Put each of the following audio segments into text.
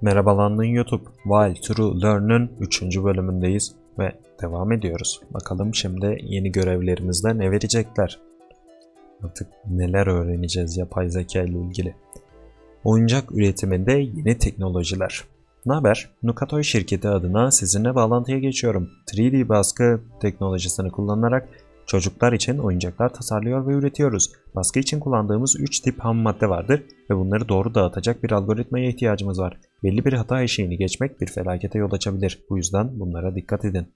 Merhabalandın YouTube. While True Learn'ün 3. bölümündeyiz ve devam ediyoruz. Bakalım şimdi yeni görevlerimizde ne verecekler? Artık neler öğreneceğiz yapay zeka ile ilgili. Oyuncak üretiminde yeni teknolojiler. Ne haber? Nukatoy şirketi adına sizinle bağlantıya geçiyorum. 3D baskı teknolojisini kullanarak çocuklar için oyuncaklar tasarlıyor ve üretiyoruz. Baskı için kullandığımız 3 tip ham madde vardır ve bunları doğru dağıtacak bir algoritmaya ihtiyacımız var. Belli bir hata eşiğini geçmek bir felakete yol açabilir. Bu yüzden bunlara dikkat edin.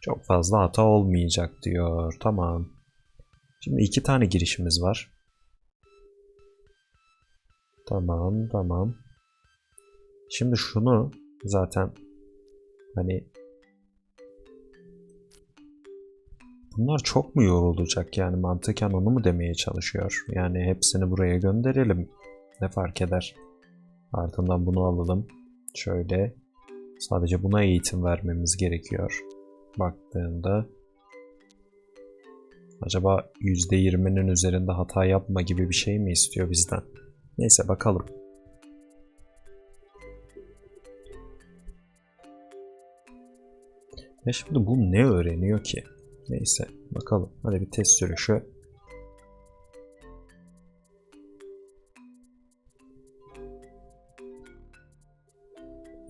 Çok fazla hata olmayacak diyor. Tamam. Şimdi iki tane girişimiz var. Tamam, tamam. Şimdi şunu zaten hani bunlar çok mu yorulacak yani mantıken onu mu demeye çalışıyor? Yani hepsini buraya gönderelim. Ne fark eder? Ardından bunu alalım. Şöyle sadece buna eğitim vermemiz gerekiyor. Baktığında acaba %20'nin üzerinde hata yapma gibi bir şey mi istiyor bizden? Neyse bakalım. Ya şimdi bu ne öğreniyor ki? Neyse bakalım. Hadi bir test sürüşü.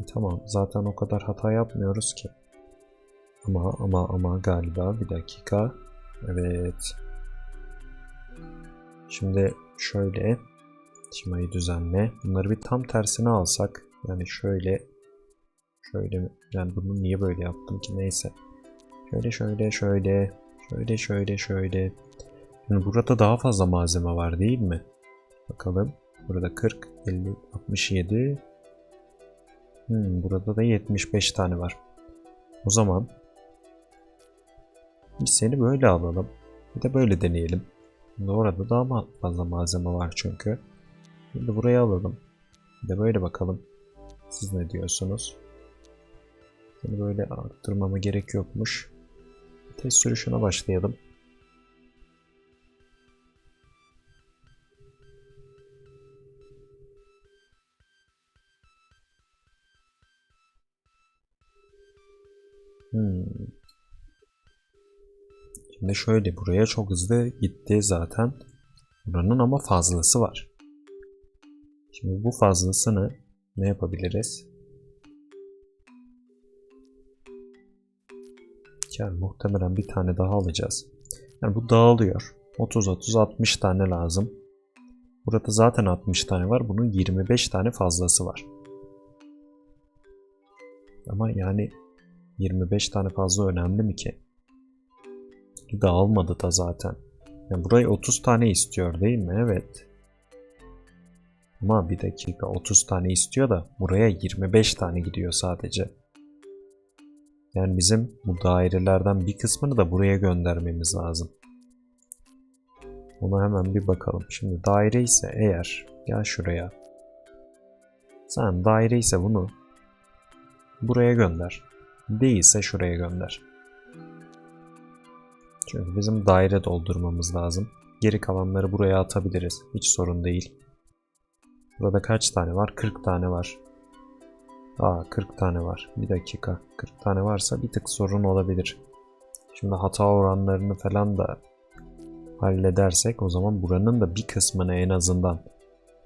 E, tamam zaten o kadar hata yapmıyoruz ki. Ama ama ama galiba bir dakika. Evet. Şimdi şöyle şimayı düzenle. Bunları bir tam tersine alsak. Yani şöyle şöyle yani bunu niye böyle yaptım ki neyse. Şöyle şöyle şöyle şöyle şöyle şöyle. Şimdi burada daha fazla malzeme var değil mi? Bakalım. Burada 40, 50, 67. Hmm, burada da 75 tane var. O zaman biz seni böyle alalım. Bir de böyle deneyelim. Şimdi orada daha fazla malzeme var çünkü. Şimdi buraya alalım. Bir de böyle bakalım. Siz ne diyorsunuz? Seni böyle arttırmama gerek yokmuş. Test sürüşüne başlayalım. Hmm. Şimdi şöyle buraya çok hızlı gitti zaten. Buranın ama fazlası var. Şimdi bu fazlasını ne yapabiliriz? Yani muhtemelen bir tane daha alacağız. Yani bu dağılıyor. 30 30 60 tane lazım. Burada zaten 60 tane var. Bunun 25 tane fazlası var. Ama yani 25 tane fazla önemli mi ki? Dağılmadı da zaten. Yani burayı 30 tane istiyor değil mi? Evet. Ama bir dakika 30 tane istiyor da buraya 25 tane gidiyor sadece. Yani bizim bu dairelerden bir kısmını da buraya göndermemiz lazım. Ona hemen bir bakalım. Şimdi daire ise eğer gel şuraya. Sen daire ise bunu buraya gönder. Değilse şuraya gönder. Çünkü bizim daire doldurmamız lazım. Geri kalanları buraya atabiliriz. Hiç sorun değil. Burada kaç tane var? 40 tane var. Aa 40 tane var. Bir dakika. 40 tane varsa bir tık sorun olabilir. Şimdi hata oranlarını falan da halledersek o zaman buranın da bir kısmını en azından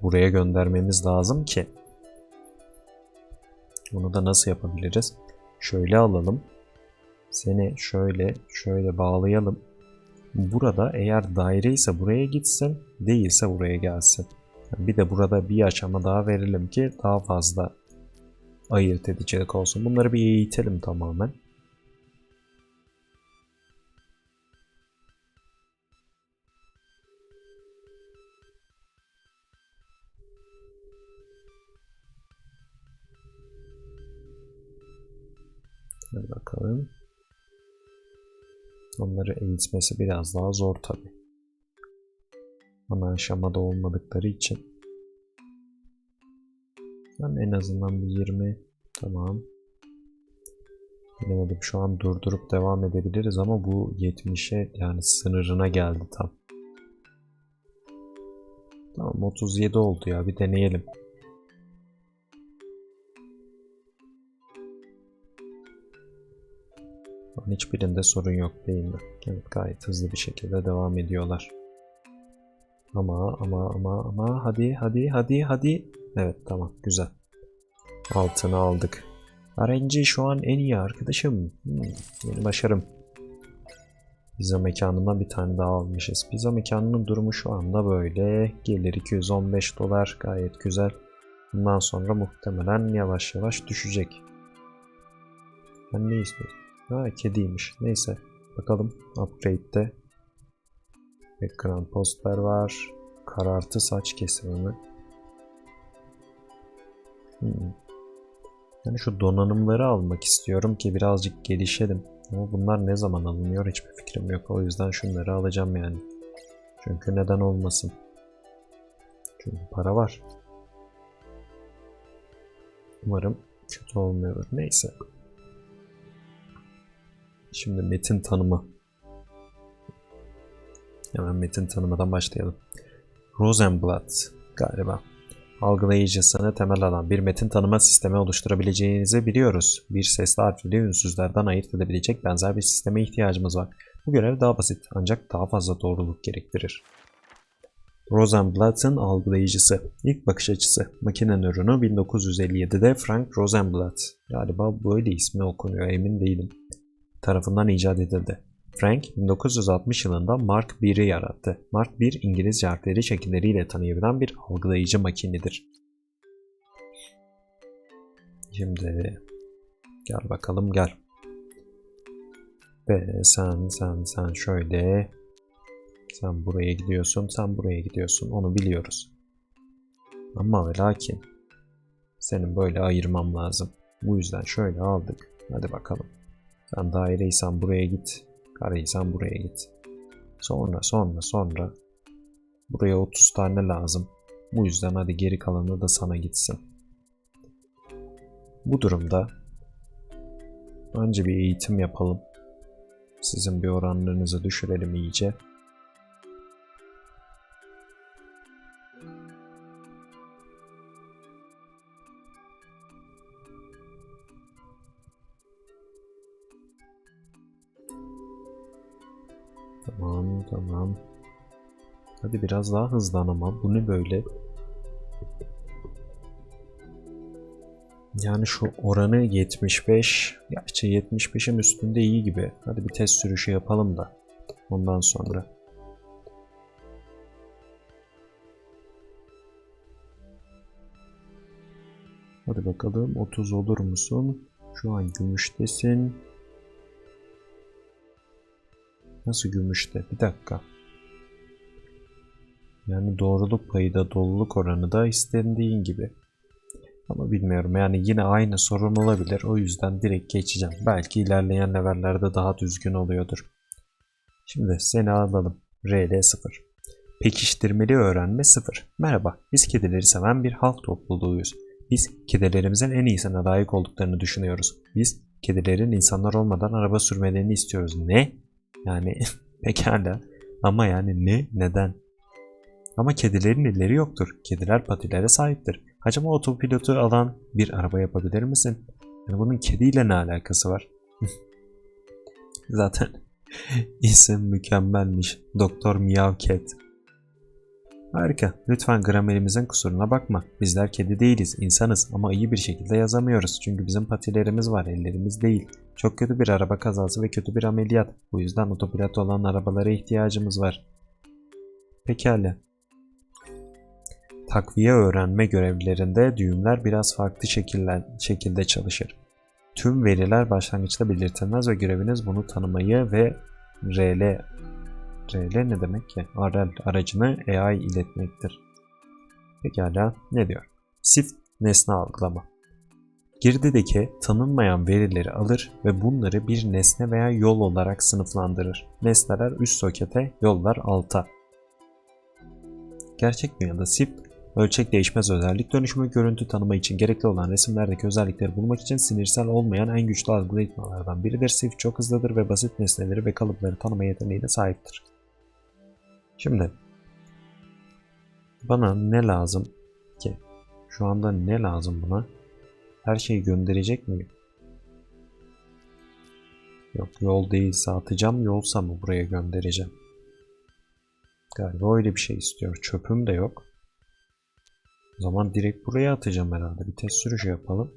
buraya göndermemiz lazım ki bunu da nasıl yapabiliriz? Şöyle alalım. Seni şöyle şöyle bağlayalım. Burada eğer daire ise buraya gitsin, değilse buraya gelsin. Bir de burada bir aşama daha verelim ki daha fazla ayırt edicilik olsun. Bunları bir eğitelim tamamen. Hadi bakalım. Onları eğitmesi biraz daha zor tabi. Ana aşamada olmadıkları için. Tamam en azından bir 20. Tamam. Bilemedim şu an durdurup devam edebiliriz ama bu 70'e yani sınırına geldi tam. Tamam 37 oldu ya bir deneyelim. Hiçbirinde sorun yok değil mi? Evet gayet hızlı bir şekilde devam ediyorlar. Ama ama ama ama hadi hadi hadi hadi. Evet tamam güzel. Altını aldık. RNG şu an en iyi arkadaşım. Hmm, yeni başarım. Pizza mekanından bir tane daha almışız. Pizza mekanının durumu şu anda böyle. Gelir 215 dolar gayet güzel. Bundan sonra muhtemelen yavaş yavaş düşecek. Ben ne istiyorum? Ha kediymiş. Neyse. Bakalım upgrade'de. Ekran poster var. Karartı saç kesimi mi? Hmm. Yani şu donanımları almak istiyorum ki birazcık gelişelim. Ama bunlar ne zaman alınıyor hiçbir fikrim yok. O yüzden şunları alacağım yani. Çünkü neden olmasın. Çünkü para var. Umarım kötü olmuyor. Neyse. Şimdi metin tanımı. Hemen metin tanımadan başlayalım. Rosenblatt galiba. Algılayıcısını temel alan bir metin tanıma sistemi oluşturabileceğinizi biliyoruz. Bir sesli harfleri ünsüzlerden ayırt edebilecek benzer bir sisteme ihtiyacımız var. Bu görev daha basit ancak daha fazla doğruluk gerektirir. Rosenblatt'ın algılayıcısı. İlk bakış açısı. Makine nöronu 1957'de Frank Rosenblatt. Galiba böyle ismi okunuyor emin değilim. Tarafından icat edildi. Frank 1960 yılında Mark 1'i yarattı. Mark 1 İngilizce harfleri şekilleriyle tanıyabilen bir algılayıcı makinidir. Şimdi gel bakalım gel. Ve sen sen sen şöyle sen buraya gidiyorsun sen buraya gidiyorsun onu biliyoruz. Ama ve lakin senin böyle ayırmam lazım. Bu yüzden şöyle aldık. Hadi bakalım. Sen daireysen buraya git. Kareysen buraya git. Sonra sonra sonra buraya 30 tane lazım. Bu yüzden hadi geri kalanı da sana gitsin. Bu durumda önce bir eğitim yapalım. Sizin bir oranlarınızı düşürelim iyice. Tamam tamam. Hadi biraz daha hızlan ama bu ne böyle? Yani şu oranı 75. Gerçi 75'in üstünde iyi gibi. Hadi bir test sürüşü yapalım da. Ondan sonra. Hadi bakalım 30 olur musun? Şu an gümüştesin. Nasıl gümüşte? Bir dakika. Yani doğruluk payı da doluluk oranı da istendiğin gibi. Ama bilmiyorum yani yine aynı sorun olabilir. O yüzden direkt geçeceğim. Belki ilerleyen levellerde daha düzgün oluyordur. Şimdi seni alalım. RL 0. Pekiştirmeli öğrenme 0. Merhaba, biz kedileri seven bir halk topluluğuyuz. Biz kedilerimizin en iyisine layık olduklarını düşünüyoruz. Biz kedilerin insanlar olmadan araba sürmelerini istiyoruz. Ne? Yani pekala. Ama yani ne? Neden? Ama kedilerin elleri yoktur. Kediler patilere sahiptir. Acaba otopilotu alan bir araba yapabilir misin? Yani bunun kediyle ne alakası var? Zaten isim mükemmelmiş. Doktor Meowcat. Harika. Lütfen gramerimizin kusuruna bakma. Bizler kedi değiliz, insanız ama iyi bir şekilde yazamıyoruz. Çünkü bizim patilerimiz var, ellerimiz değil. Çok kötü bir araba kazası ve kötü bir ameliyat. Bu yüzden otopilot olan arabalara ihtiyacımız var. Pekala. Takviye öğrenme görevlerinde düğümler biraz farklı şekiller, şekilde çalışır. Tüm veriler başlangıçta belirtilmez ve göreviniz bunu tanımayı ve RL RL ne demek ki? RL aracını AI iletmektir. Pekala ne diyor? Sift nesne algılama. Girdideki tanınmayan verileri alır ve bunları bir nesne veya yol olarak sınıflandırır. Nesneler üst sokete, yollar alta. Gerçek dünyada SIP, ölçek değişmez özellik dönüşümü görüntü tanıma için gerekli olan resimlerdeki özellikleri bulmak için sinirsel olmayan en güçlü algoritmalardan biridir. SIP çok hızlıdır ve basit nesneleri ve kalıpları tanıma yeteneğine sahiptir. Şimdi bana ne lazım ki? Şu anda ne lazım buna? Her şeyi gönderecek miyim? Yok yol değilse atacağım yolsa mı buraya göndereceğim. Galiba öyle bir şey istiyor. Çöpüm de yok. O zaman direkt buraya atacağım herhalde. Bir test sürüşü yapalım.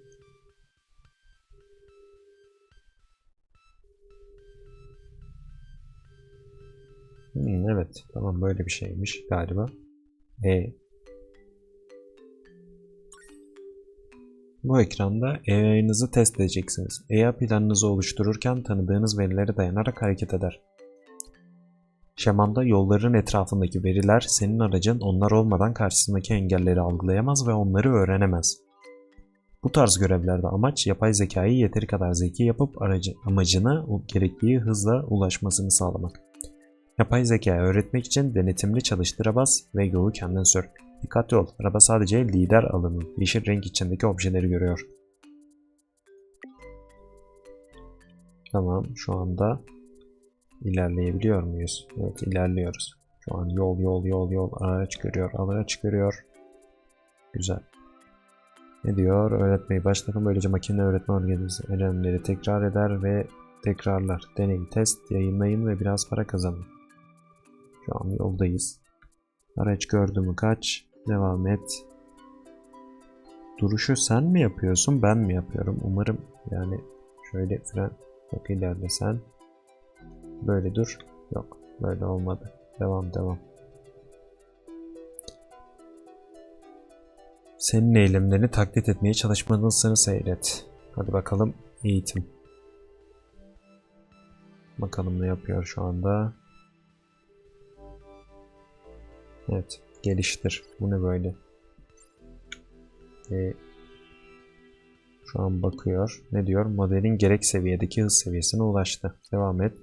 Hmm, evet. Tamam böyle bir şeymiş galiba. E. Bu ekranda AI'nızı test edeceksiniz. AI planınızı oluştururken tanıdığınız verilere dayanarak hareket eder. Şemanda yolların etrafındaki veriler senin aracın onlar olmadan karşısındaki engelleri algılayamaz ve onları öğrenemez. Bu tarz görevlerde amaç yapay zekayı yeteri kadar zeki yapıp aracı, amacına gerektiği hızla ulaşmasını sağlamak. Yapay zekayı öğretmek için denetimli çalıştıra bas ve yolu kendin sür. Dikkatli ol, araba sadece lider alanı, yeşil renk içindeki objeleri görüyor. Tamam, şu anda ilerleyebiliyor muyuz? Evet, ilerliyoruz. Şu an yol, yol, yol, yol, araç görüyor, araç görüyor. Güzel. Ne diyor? Öğretmeyi başlatın. Böylece makine öğretme organizasyonu önemleri tekrar eder ve tekrarlar. Deneyin, test, yayınlayın ve biraz para kazanın. Şu an yoldayız. Araç gördü mü kaç? Devam et. Duruşu sen mi yapıyorsun ben mi yapıyorum? Umarım yani şöyle fren yok ilerle sen. Böyle dur. Yok böyle olmadı. Devam devam. Senin eylemlerini taklit etmeye çalışmalısını seyret. Hadi bakalım eğitim. Bakalım ne yapıyor şu anda. Evet. Geliştir. Bu ne böyle? Ee, şu an bakıyor. Ne diyor? Modelin gerek seviyedeki hız seviyesine ulaştı. Devam et.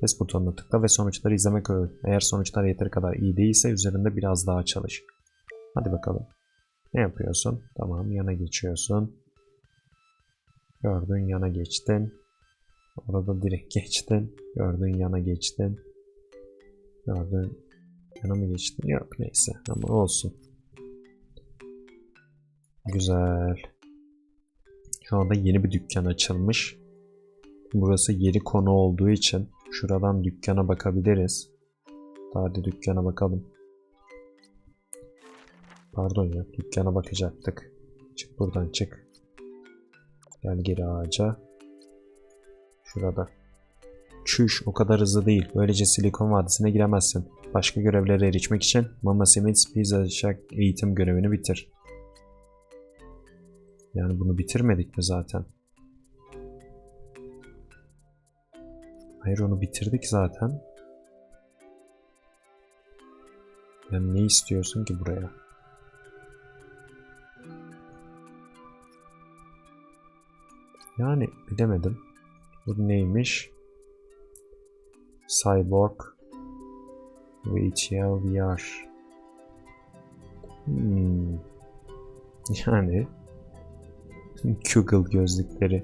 Test butonuna tıkla ve sonuçları izlemek öğren. Eğer sonuçlar yeteri kadar iyi değilse üzerinde biraz daha çalış. Hadi bakalım. Ne yapıyorsun? Tamam yana geçiyorsun. Gördün yana geçtin. Orada direkt geçtin. Gördün yana geçtin. Gördün yana mı geçtin? Yok neyse ama olsun. Güzel. Şu anda yeni bir dükkan açılmış. Burası yeni konu olduğu için şuradan dükkana bakabiliriz. Hadi dükkana bakalım. Pardon ya dükkana bakacaktık. Çık buradan çık. Gel geri ağaca. Şurada. Çüş o kadar hızlı değil. Böylece Silikon Vadisi'ne giremezsin. Başka görevlere erişmek için Mama Smith's Pizza Shack eğitim görevini bitir. Yani bunu bitirmedik mi zaten? Hayır onu bitirdik zaten. Yani ne istiyorsun ki buraya? Yani bilemedim. Bu neymiş? Cyborg VTL VR. Hmm. Yani Google gözlükleri.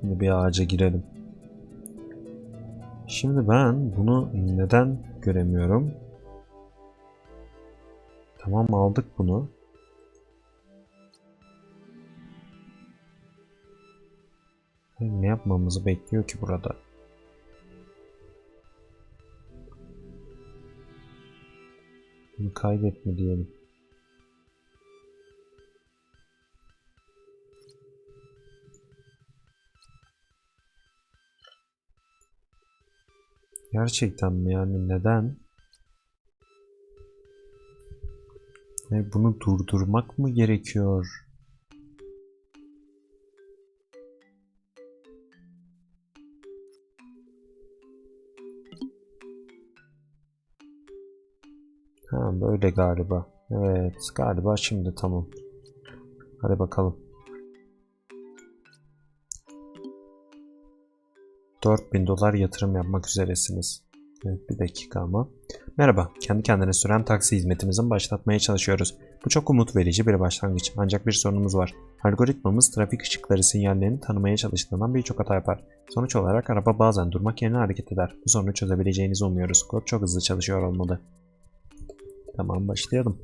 Şimdi bir ağaca girelim. Şimdi ben bunu neden göremiyorum? Tamam aldık bunu. Ne yapmamızı bekliyor ki burada? Bunu kaybetme diyelim. Gerçekten mi yani neden? Yani bunu durdurmak mı gerekiyor? Ha böyle galiba. Evet galiba şimdi tamam. Hadi bakalım. 4000 dolar yatırım yapmak üzeresiniz. Evet bir dakika ama. Merhaba, kendi kendine süren taksi hizmetimizin başlatmaya çalışıyoruz. Bu çok umut verici bir başlangıç. Ancak bir sorunumuz var. Algoritmamız trafik ışıkları sinyallerini tanımaya çalıştığından birçok hata yapar. Sonuç olarak araba bazen durmak yerine hareket eder. Bu sorunu çözebileceğinizi umuyoruz. Kod çok hızlı çalışıyor olmalı. Tamam başlayalım.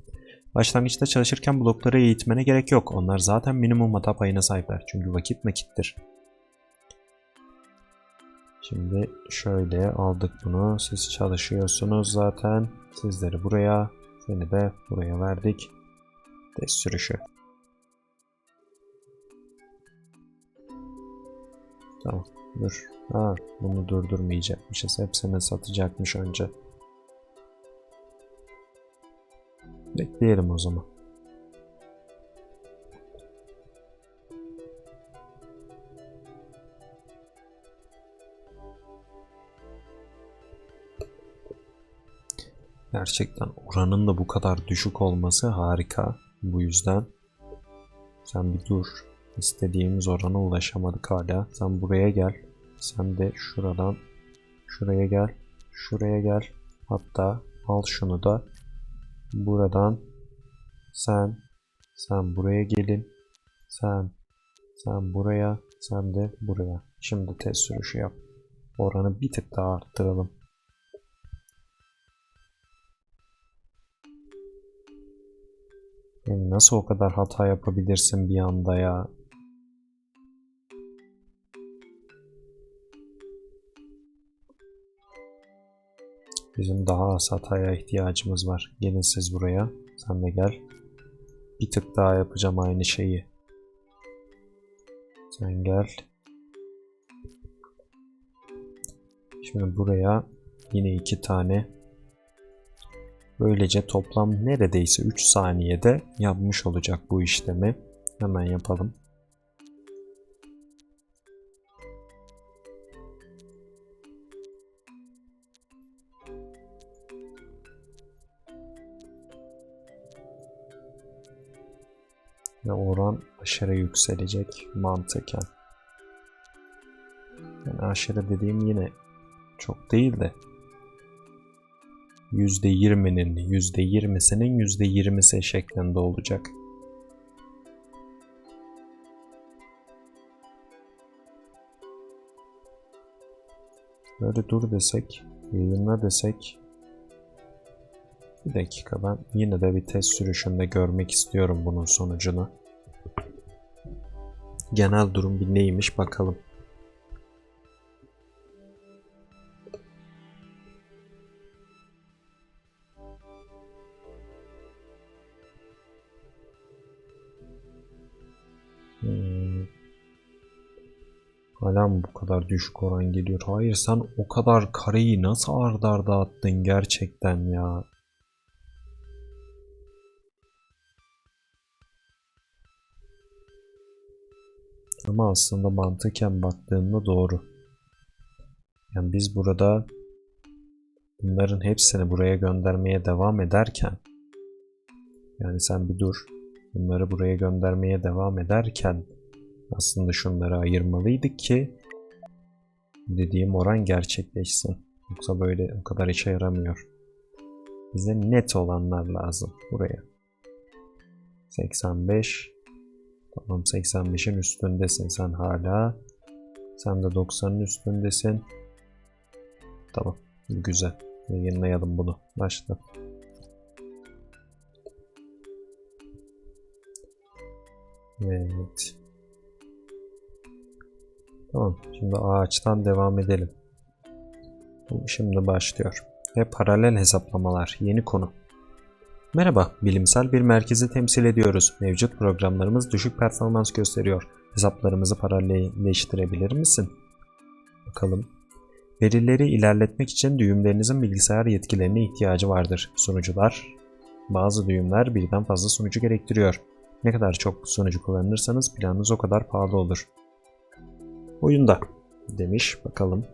Başlangıçta çalışırken blokları eğitmene gerek yok. Onlar zaten minimum hata payına sahipler. Çünkü vakit nakittir. Şimdi şöyle aldık bunu. Siz çalışıyorsunuz zaten. Sizleri buraya, seni de buraya verdik. Test sürüşü. Tamam. Dur. Ha, bunu durdurmayacakmışız. Hepsini satacakmış önce. Bekleyelim o zaman. Gerçekten oranın da bu kadar düşük olması harika. Bu yüzden sen bir dur. İstediğimiz orana ulaşamadık hala. Sen buraya gel. Sen de şuradan şuraya gel. Şuraya gel. Hatta al şunu da buradan sen sen buraya gelin. Sen sen buraya sen de buraya. Şimdi test sürüşü yap. Oranı bir tık daha arttıralım. Yani nasıl o kadar hata yapabilirsin bir anda ya? Bizim daha az hataya ihtiyacımız var. Gelin siz buraya. Sen de gel. Bir tık daha yapacağım aynı şeyi. Sen gel. Şimdi buraya yine iki tane. Böylece toplam neredeyse 3 saniyede yapmış olacak bu işlemi. Hemen yapalım. Ve oran aşırı yükselecek mantıken. Yani aşırı dediğim yine çok değil de %20'nin %20'sinin %20'si şeklinde olacak. Böyle dur desek, yayınla desek bir dakika ben yine de bir test sürüşünde görmek istiyorum bunun sonucunu. Genel durum bir neymiş bakalım. Hmm. Hala mı bu kadar düşük oran geliyor? Hayır sen o kadar kareyi nasıl arda arda attın gerçekten ya. Ama aslında mantıken baktığında doğru. Yani biz burada bunların hepsini buraya göndermeye devam ederken yani sen bir dur. Bunları buraya göndermeye devam ederken aslında şunları ayırmalıydık ki dediğim oran gerçekleşsin. Yoksa böyle o kadar işe yaramıyor. Bize net olanlar lazım buraya. 85 Tamam 85'in üstündesin sen hala. Sen de 90'ın üstündesin. Tamam güzel. Yayınlayalım bunu. Başla. Evet. Tamam. Şimdi ağaçtan devam edelim. Şimdi başlıyor. Ve paralel hesaplamalar. Yeni konu. Merhaba, bilimsel bir merkezi temsil ediyoruz. Mevcut programlarımız düşük performans gösteriyor. Hesaplarımızı paralelleştirebilir misin? Bakalım. Verileri ilerletmek için düğümlerinizin bilgisayar yetkilerine ihtiyacı vardır. Sunucular, bazı düğümler birden fazla sunucu gerektiriyor. Ne kadar çok sunucu kullanırsanız planınız o kadar pahalı olur. Oyunda demiş. Bakalım.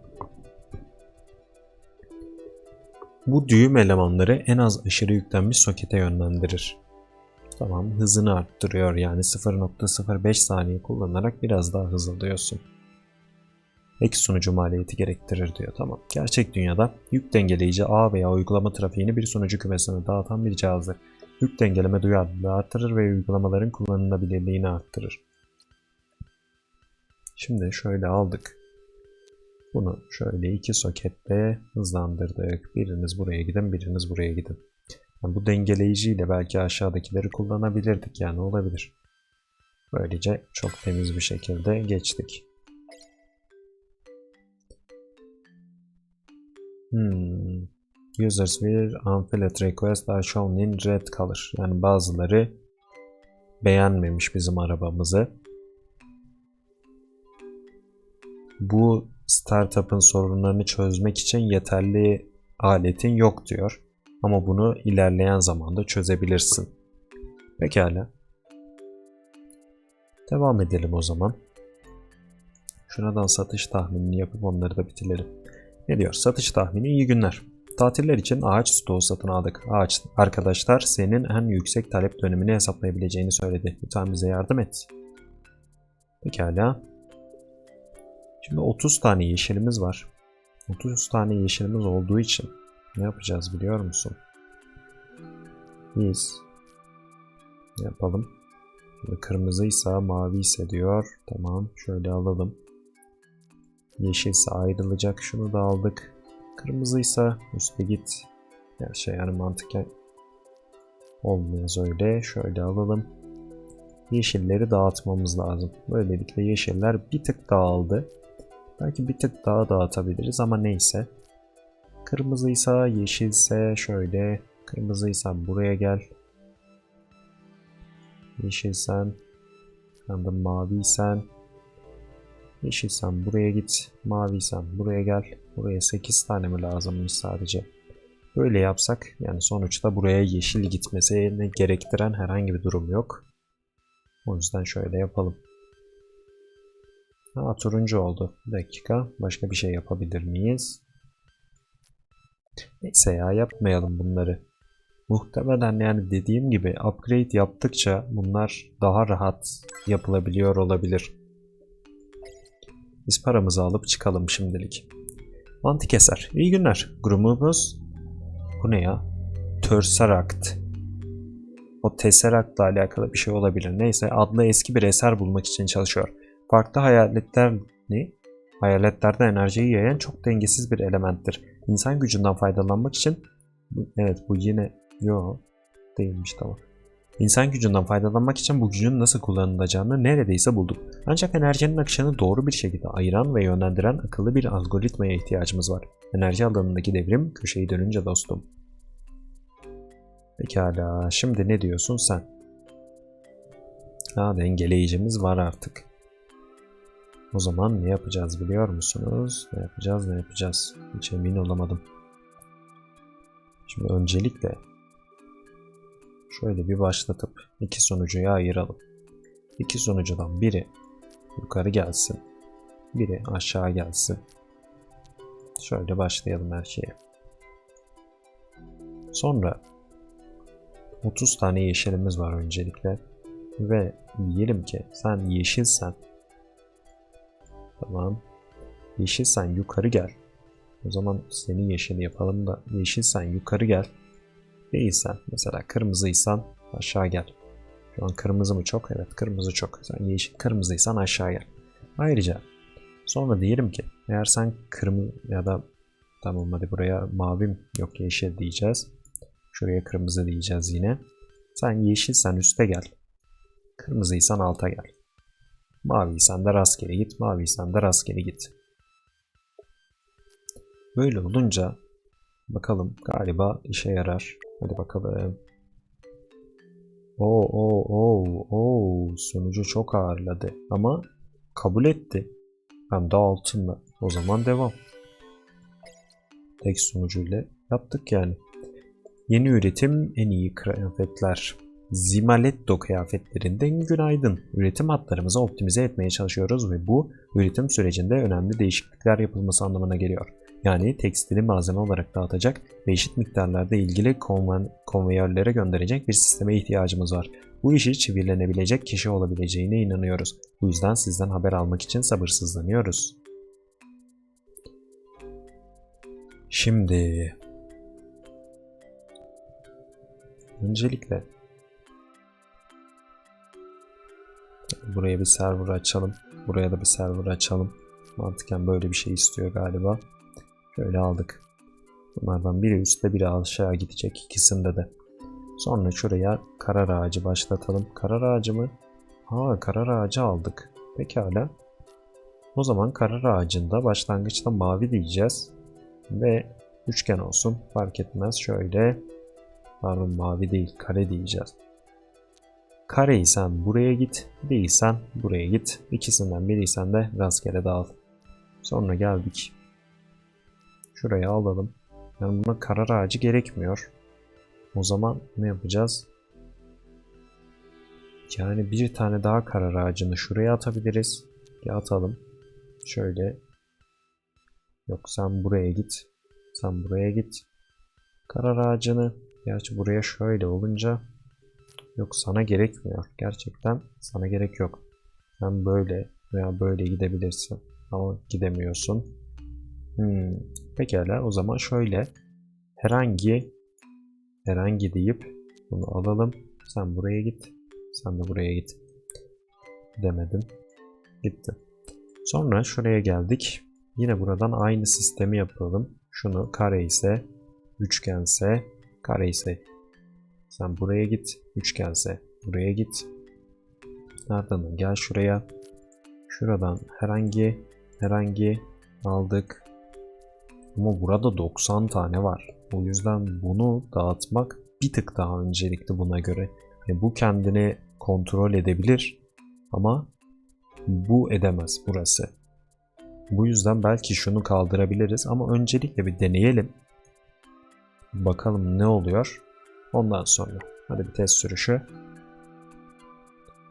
Bu düğüm elemanları en az aşırı yüklenmiş sokete yönlendirir. Tamam hızını arttırıyor yani 0.05 saniye kullanarak biraz daha hız alıyorsun. Ek sunucu maliyeti gerektirir diyor. Tamam. Gerçek dünyada yük dengeleyici ağ veya uygulama trafiğini bir sunucu kümesine dağıtan bir cihazdır. Yük dengeleme duyarlılığı artırır ve uygulamaların kullanılabilirliğini arttırır. Şimdi şöyle aldık. Bunu şöyle iki soketle hızlandırdık. Biriniz buraya gidin, biriniz buraya gidin. Yani bu dengeleyiciyle belki aşağıdakileri kullanabilirdik yani olabilir. Böylece çok temiz bir şekilde geçtik. Hmm. Users with unfilled request are shown in red color. Yani bazıları beğenmemiş bizim arabamızı. Bu startup'ın sorunlarını çözmek için yeterli aletin yok diyor. Ama bunu ilerleyen zamanda çözebilirsin. Pekala. Devam edelim o zaman. Şuradan satış tahminini yapıp onları da bitirelim. Ne diyor? Satış tahmini iyi günler. Tatiller için ağaç stoğu satın aldık. Ağaç arkadaşlar senin en yüksek talep dönemini hesaplayabileceğini söyledi. Lütfen bize yardım et. Pekala. Şimdi 30 tane yeşilimiz var. 30 tane yeşilimiz olduğu için ne yapacağız biliyor musun? Biz yapalım? Şimdi kırmızıysa mavi ise diyor. Tamam şöyle alalım. Yeşilse ayrılacak. Şunu da aldık. Kırmızıysa üstte git. Ya şey yani mantıken olmuyor öyle. Şöyle alalım. Yeşilleri dağıtmamız lazım. Böylelikle yeşiller bir tık dağıldı. Belki bir tık daha dağıtabiliriz ama neyse. Kırmızıysa yeşilse şöyle. Kırmızıysa buraya gel. Yeşilsen. Yanında maviysen. Yeşilsen buraya git. Maviysen buraya gel. Buraya 8 tane mi lazımmış sadece. Böyle yapsak yani sonuçta buraya yeşil gitmesini gerektiren herhangi bir durum yok. O yüzden şöyle yapalım. Ha turuncu oldu. Bir dakika. Başka bir şey yapabilir miyiz? Neyse ya yapmayalım bunları. Muhtemelen yani dediğim gibi upgrade yaptıkça bunlar daha rahat yapılabiliyor olabilir. Biz paramızı alıp çıkalım şimdilik. Mantık eser. İyi günler. Grubumuz bu ne ya? Tesseract. O Tesseract'la alakalı bir şey olabilir. Neyse adlı eski bir eser bulmak için çalışıyor. Farklı hayaletler ne? Hayaletlerde enerjiyi yayan çok dengesiz bir elementtir. İnsan gücünden faydalanmak için evet bu yine yo değilmiş tamam. İnsan gücünden faydalanmak için bu gücün nasıl kullanılacağını neredeyse bulduk. Ancak enerjinin akışını doğru bir şekilde ayıran ve yönlendiren akıllı bir algoritmaya ihtiyacımız var. Enerji alanındaki devrim köşeyi dönünce dostum. Pekala şimdi ne diyorsun sen? Ha dengeleyicimiz var artık. O zaman ne yapacağız biliyor musunuz? Ne yapacağız ne yapacağız? Hiç emin olamadım. Şimdi öncelikle şöyle bir başlatıp iki sonucuya ayıralım. İki sonucudan biri yukarı gelsin. Biri aşağı gelsin. Şöyle başlayalım her şeye. Sonra 30 tane yeşilimiz var öncelikle. Ve diyelim ki sen yeşilsen Tamam. Yeşilsen yukarı gel. O zaman seni yeşil yapalım da yeşilsen yukarı gel. Değilsen mesela kırmızıysan aşağı gel. Şu an kırmızı mı çok? Evet kırmızı çok. Sen yeşil kırmızıysan aşağı gel. Ayrıca sonra diyelim ki eğer sen kırmızı ya da tamam hadi buraya mavi yok yeşil diyeceğiz. Şuraya kırmızı diyeceğiz yine. Sen yeşilsen üste gel. Kırmızıysan alta gel. Maviysen de rastgele git, maviysen de rastgele git. Böyle olunca bakalım galiba işe yarar. Hadi bakalım. Oo oo oo oo sonucu çok ağırladı ama kabul etti. Hem de altınla. O zaman devam. Tek sonucuyla yaptık yani. Yeni üretim en iyi kıyafetler. Zimaletto kıyafetlerinden günaydın. Üretim hatlarımızı optimize etmeye çalışıyoruz ve bu üretim sürecinde önemli değişiklikler yapılması anlamına geliyor. Yani tekstili malzeme olarak dağıtacak ve eşit miktarlarda ilgili konven, konveyörlere gönderecek bir sisteme ihtiyacımız var. Bu işi çivilenebilecek kişi olabileceğine inanıyoruz. Bu yüzden sizden haber almak için sabırsızlanıyoruz. Şimdi öncelikle Buraya bir server açalım. Buraya da bir server açalım. Mantıken böyle bir şey istiyor galiba. Şöyle aldık. Bunlardan biri üstte biri aşağı gidecek ikisinde de. Sonra şuraya karar ağacı başlatalım. Karar ağacı mı? Ha karar ağacı aldık. Pekala. O zaman karar ağacında başlangıçta mavi diyeceğiz. Ve Üçgen olsun. Fark etmez. Şöyle. Pardon mavi değil. Kare diyeceğiz. Kareysen buraya git. Değilsen buraya git. İkisinden biriysen de rastgele dağıl. Sonra geldik. Şuraya alalım. Yani buna karar ağacı gerekmiyor. O zaman ne yapacağız? Yani bir tane daha karar ağacını şuraya atabiliriz. Bir atalım. Şöyle. Yok sen buraya git. Sen buraya git. Karar ağacını. Gerçi buraya şöyle olunca. Yok sana gerekmiyor. Gerçekten sana gerek yok. Sen böyle veya böyle gidebilirsin. Ama gidemiyorsun. Hmm. Pekala o zaman şöyle. Herhangi herhangi deyip bunu alalım. Sen buraya git. Sen de buraya git. Demedim. Gitti. Sonra şuraya geldik. Yine buradan aynı sistemi yapalım. Şunu kare ise, üçgense, kare ise. Sen buraya git. Üçgense buraya git. Nereden? Gel şuraya. Şuradan herhangi herhangi aldık. Ama burada 90 tane var. O yüzden bunu dağıtmak bir tık daha öncelikli buna göre. Yani bu kendini kontrol edebilir ama bu edemez burası. Bu yüzden belki şunu kaldırabiliriz ama öncelikle bir deneyelim. Bakalım ne oluyor. Ondan sonra. Hadi bir test sürüşü.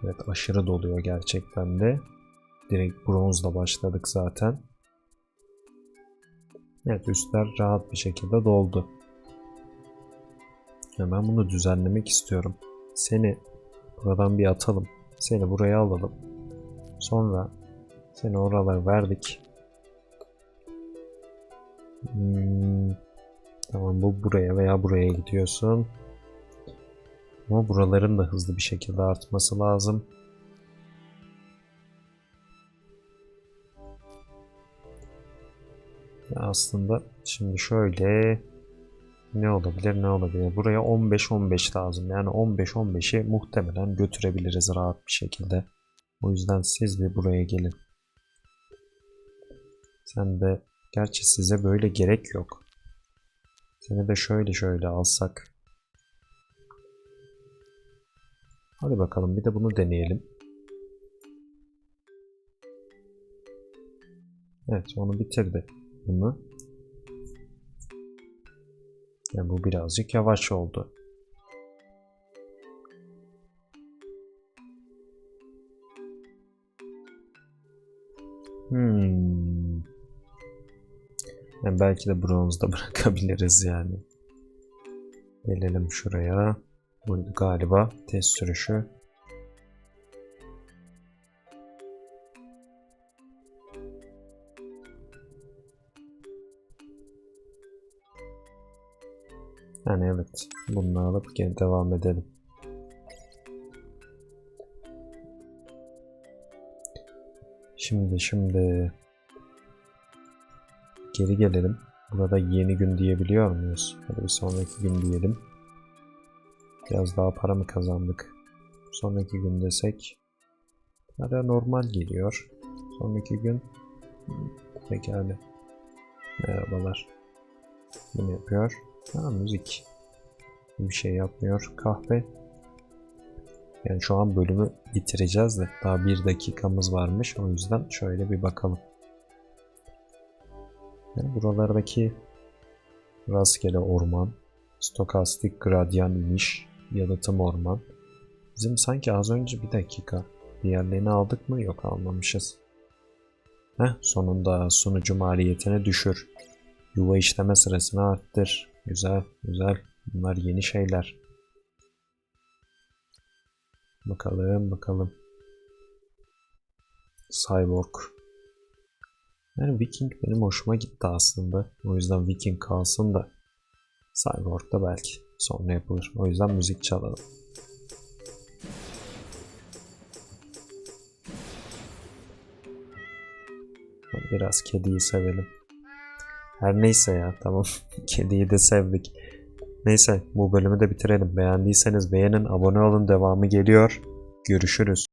Evet aşırı doluyor gerçekten de. Direkt bronzla başladık zaten. Evet üstler rahat bir şekilde doldu. Ben bunu düzenlemek istiyorum. Seni buradan bir atalım. Seni buraya alalım. Sonra seni oralara verdik. Hmm, tamam bu buraya veya buraya gidiyorsun. Ama buraların da hızlı bir şekilde artması lazım. Aslında şimdi şöyle ne olabilir ne olabilir? Buraya 15-15 lazım. Yani 15-15'i muhtemelen götürebiliriz rahat bir şekilde. O yüzden siz bir buraya gelin. Sen de gerçi size böyle gerek yok. Seni de şöyle şöyle alsak. Hadi bakalım bir de bunu deneyelim. Evet onu bitirdi. Bunu. Yani bu birazcık yavaş oldu. Hmm. Yani belki de bronzda bırakabiliriz yani. Gelelim şuraya. Buydu galiba test sürüşü. Yani evet. Bunu alıp gene devam edelim. Şimdi şimdi geri gelelim. Burada yeni gün diyebiliyor muyuz? Hadi bir sonraki gün diyelim. Biraz daha para mı kazandık? Sonraki gün desek Hala normal geliyor. Sonraki gün pekala. Merhabalar. Bu ne yapıyor? Ha müzik. Bir şey yapmıyor. Kahve. Yani şu an bölümü bitireceğiz de daha bir dakikamız varmış. O yüzden şöyle bir bakalım. Yani buralardaki rastgele orman, stokastik gradyan iniş, yalıtım orman. Bizim sanki az önce bir dakika diğerlerini aldık mı? Yok almamışız. Heh, sonunda sunucu maliyetini düşür. Yuva işleme sırasını arttır. Güzel, güzel. Bunlar yeni şeyler. Bakalım, bakalım. Cyborg. Yani Viking benim hoşuma gitti aslında. O yüzden Viking kalsın da Cyborg da belki sonra yapılır. O yüzden müzik çalalım. Biraz kediyi sevelim. Her neyse ya tamam. Kediyi de sevdik. Neyse bu bölümü de bitirelim. Beğendiyseniz beğenin, abone olun. Devamı geliyor. Görüşürüz.